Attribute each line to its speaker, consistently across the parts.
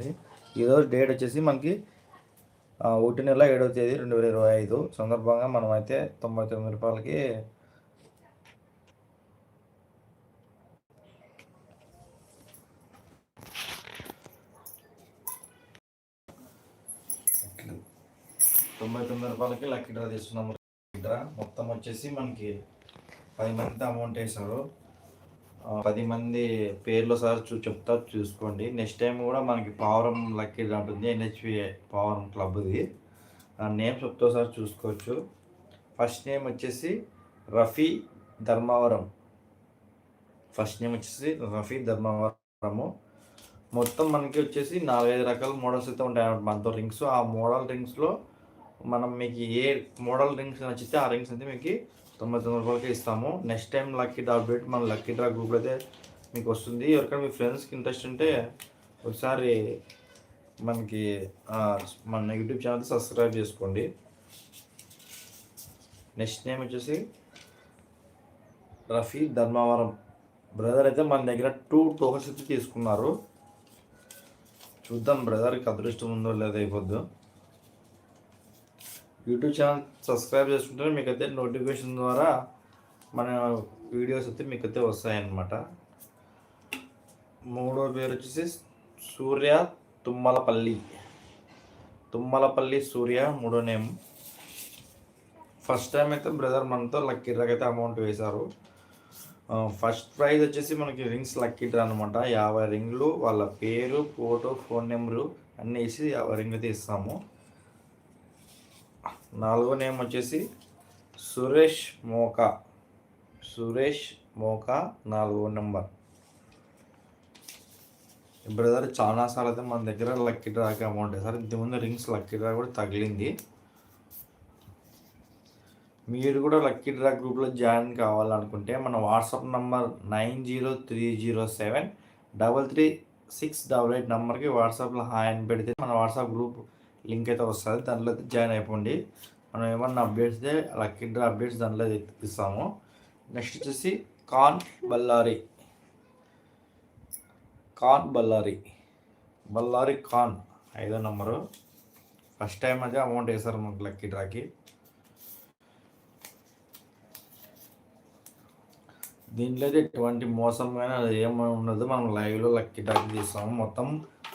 Speaker 1: ఉంది ఈరోజు డేట్ వచ్చేసి మనకి ఒకటి నెల ఏడవ తేదీ రెండు వేల ఇరవై ఐదు. సందర్భంగా మనం అయితే తొంభై తొమ్మిది రూపాయలకి తొంభై తొమ్మిది రూపాయలకి లక్కీ డ్రా తీసుకున్నాము. డ్రా. మొత్తం వచ్చేసి మనకి పది మంది అమౌంట్ వేశారు. పది మంది పేర్లు సార్ చూ చెప్తా చూసుకోండి. నెక్స్ట్ టైం కూడా మనకి పావరం లక్కీ ఉంటుంది. ఎన్హెచ్పి పావరం క్లబ్ది నేమ్ చెప్తా సార్ చూసుకోవచ్చు. ఫస్ట్ నేమ్ వచ్చేసి రఫీ ధర్మవరం ఫస్ట్ నేమ్ వచ్చేసి రఫీ ధర్మవరము మొత్తం మనకి వచ్చేసి నాలుగైదు రకాల మోడల్స్ అయితే ఉంటాయి మనతో. రింగ్స్ ఆ మోడల్ రింగ్స్లో మనం మీకు ఏ మోడల్ రింగ్స్ నచ్చితే ఆ రింగ్స్ అయితే మీకు తొంభై తొమ్మిది రూపాయలకి ఇస్తాము. Next time lucky draw update మన లక్కీ డ్రా గ్రూప్ అయితే మీకు వస్తుంది. ఎవరికైనా మీ ఫ్రెండ్స్కి ఇంట్రెస్ట్ ఉంటే ఒకసారి మనకి మన యూట్యూబ్ ఛానల్ సబ్స్క్రైబ్ చేసుకోండి. నెక్స్ట్ నేమ్ వచ్చేసి రఫీ ధర్మవరం. బ్రదర్ అయితే మన దగ్గర టూ టోకన్స్ అయితే తీసుకున్నారు. చూద్దాం బ్రదర్కి అదృష్టం ఉందో లేదో అయిపోద్దు. యూట్యూబ్ ఛానల్ సబ్స్క్రైబ్ చేసుకుంటే మీకైతే నోటిఫికేషన్ ద్వారా మన వీడియోస్ అయితే మీకైతే వస్తాయన్నమాట. మూడో పేరు వచ్చేసి సూర్య తుమ్మలపల్లి. తుమ్మలపల్లి సూర్య మూడో నేమ్. ఫస్ట్ టైం అయితే బ్రదర్ మనతో లక్కీ డ్రాక్ అయితే అమౌంట్ వేశారు. ఫస్ట్ ప్రైజ్ వచ్చేసి మనకి రింగ్స్ లక్కీ డ్రా అనమాట యాభై రింగ్లు వాళ్ళ పేరు ఫోటో ఫోన్ నెంబరు అన్నీ వేసి యాభై రింగ్లు అయితే ఇస్తాము. నాలుగో నేమ్ వచ్చేసి సురేష్ మోకా. సురేష్ మోకా నాలుగో నెంబర్. బ్రదర్ చాలా సార్లు అయితే మన దగ్గర లక్కీ డ్రాకి అమౌంట్. సార్ ఇంతకుముందు రింగ్స్ లక్కీ డ్రా కూడా తగిలింది. మీరు కూడా లక్కీ డ్రా గ్రూప్లో జాయిన్ కావాలనుకుంటే మన WhatsApp number nine zero three zero seven double three six double eight నెంబర్కి వాట్సాప్లో హాయ్ అని పెడితే మన వాట్సాప్ గ్రూప్ లింక్ అయితే వస్తుంది దాంట్లో జాయిన్ అయిపోండి. మనం ఏమన్నా అప్డేట్స్ లక్కీ డ్రా అప్డేట్స్ దాంట్లో ఇస్తాము నెక్స్ట్ వచ్చేసి కాన్ బల్లారి కాన్ బల్లారి బల్లారి కాన్ ఐదో నెంబరు ఫస్ట్ టైం అయితే అమౌంట్ వేశారు మనకు లక్కీ డ్రాకి దీంట్లో అయితే ఎటువంటి మోసం కానీ అది ఏమైనా ఉండదు. మనం లైవ్లో లక్కీ డ్రాక్ తీస్తాము. మొత్తం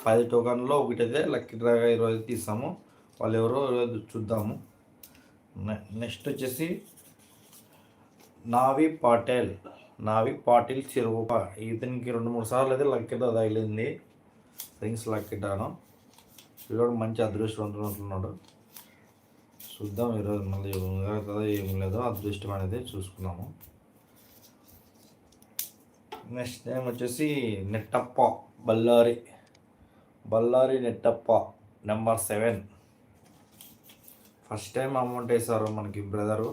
Speaker 1: పది టోకన్లో ఒకటైతే లక్కీ డ్రాగా ఈరోజు తీస్తాము. వాళ్ళు ఎవరో ఈరోజు చూద్దాము. నె- నెక్స్ట్ వచ్చేసి నావి పాటేల్. నావి పాటిల్ చిరుప ఇతనికి రెండు మూడు సార్లు అయితే లక్కీ డ్రా తగిలింది. రింగ్స్ లక్కీ డ్రాను వీడు మంచి అదృష్టవంతుడు ఉంటున్నాడు చూద్దాం ఈరోజు మళ్ళీ కదా ఏం లేదో అదృష్టం అనేది చూసుకున్నాము. నెక్స్ట్ టైం వచ్చేసి Nettappa Ballari. Ballari Nettappa number seven. First time amount వేశారు మనకి బ్రదరు.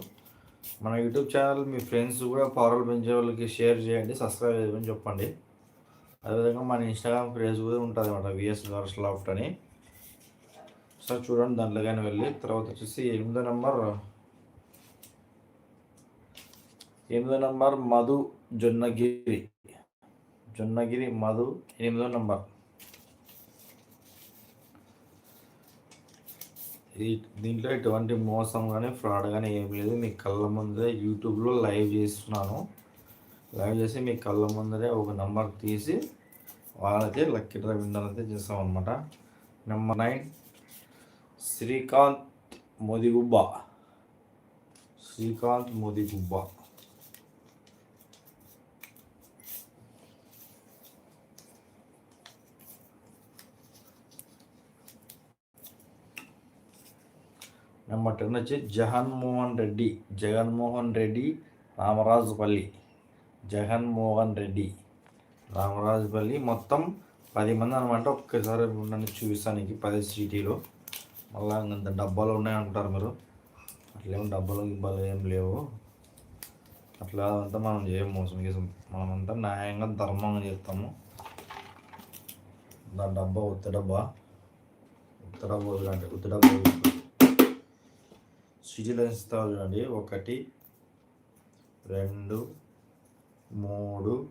Speaker 1: మన యూట్యూబ్ ఛానల్ మీ ఫ్రెండ్స్ కూడా పవర్లు పెంచే వాళ్ళకి షేర్ చేయండి సబ్స్క్రైబ్ చేయమని చెప్పండి. అదేవిధంగా మన ఇన్స్టాగ్రామ్ పేజ్ కూడా ఉంటుంది అనమాట విఎస్ గార్స్ లాఫ్ట్ అని. సార్ చూడండి దాంట్లో కానీ వెళ్ళి తర్వాత వచ్చేసి ఎనిమిదో నెంబర్. ఎనిమిదో నెంబర్ మధు జొన్నగిరి. జొన్నగిరి మధు ఎనిమిదో నెంబర్. ఈ దీంట్లో ఎటువంటి మోసం కానీ ఫ్రాడ్ కానీ ఏం లేదు. మీ కళ్ళ ముందరే యూట్యూబ్లో లైవ్ చేస్తున్నాను. లైవ్ చేసి మీ కళ్ళ ముందరే ఒక నెంబర్ తీసి వాళ్ళకి లక్కీ డ్రా విన్నర్ అయితే చేస్తాం అనమాట number nine Srikanth Modigubba. Srikanth Modigubba. Number ten వచ్చి జగన్మోహన్ రెడ్డి జగన్మోహన్ రెడ్డి రామరాజుపల్లి. జగన్మోహన్ రెడ్డి. రామరాజుపల్లి మొత్తం పది మంది అనమాట. ఒక్కసారి నన్ను చూపిస్తానికి పది సిటీలో. మళ్ళా ఇంత డబ్బాలు ఉన్నాయంటారు మీరు. అట్లేం డబ్బాలు గిబ్బాలు ఏం లేవు. అట్లా అంతా మనం ఏం మోసం చేసాం. మనమంతా న్యాయంగా ధర్మంగా చేస్తాము. దాని డబ్బా ఉత్త డబ్బా. ఉత్త డబ్బా ఉత్త డబ్బా వదిలిపెట్టు. చూడండి. ఒకటి రెండు మూడు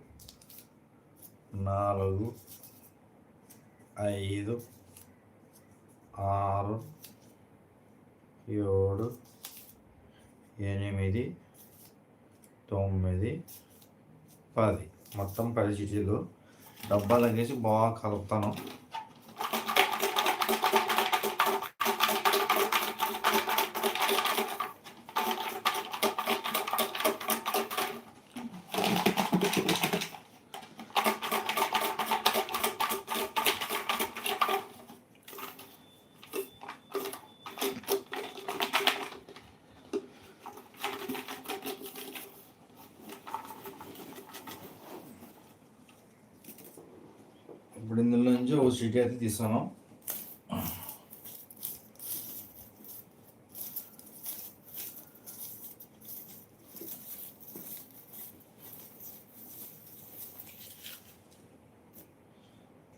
Speaker 1: నాలుగు ఐదు ఆరు ఏడు ఎనిమిది తొమ్మిది పది. మొత్తం పది చిటీలు డబ్బాలు వేసి బాగా కలుపుతాను. ఇప్పుడు ఇందులో నుంచి ఓ సిటీ అయితే తీసాను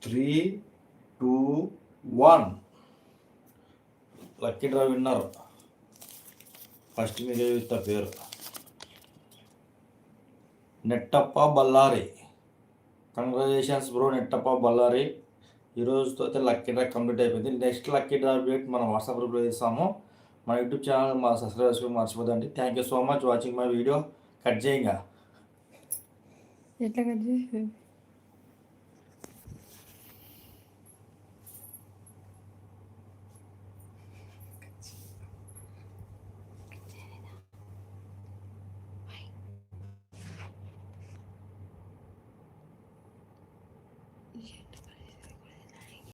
Speaker 1: three two one lucky draw winner first మీద పేరు నెట్టప్ప బల్లారి కంగ్రాచులేషన్స్ బ్రో నెట్టప్ప బల్లారి ఈ రోజుతో అయితే లక్కీ డ్రా కంప్లీట్ అయిపోయింది. నెక్స్ట్ లక్కీ డ్రా అప్డేట్ మనం వాట్సాప్ గ్రూప్లో ఇస్తాము మన యూట్యూబ్ ఛానల్ మా సబ్స్క్రైబ్ చేసుకుని మర్చిపోదండి. Thank you so much watching my video cut చేయంగా.
Speaker 2: ఎట్లా కట్ చేసి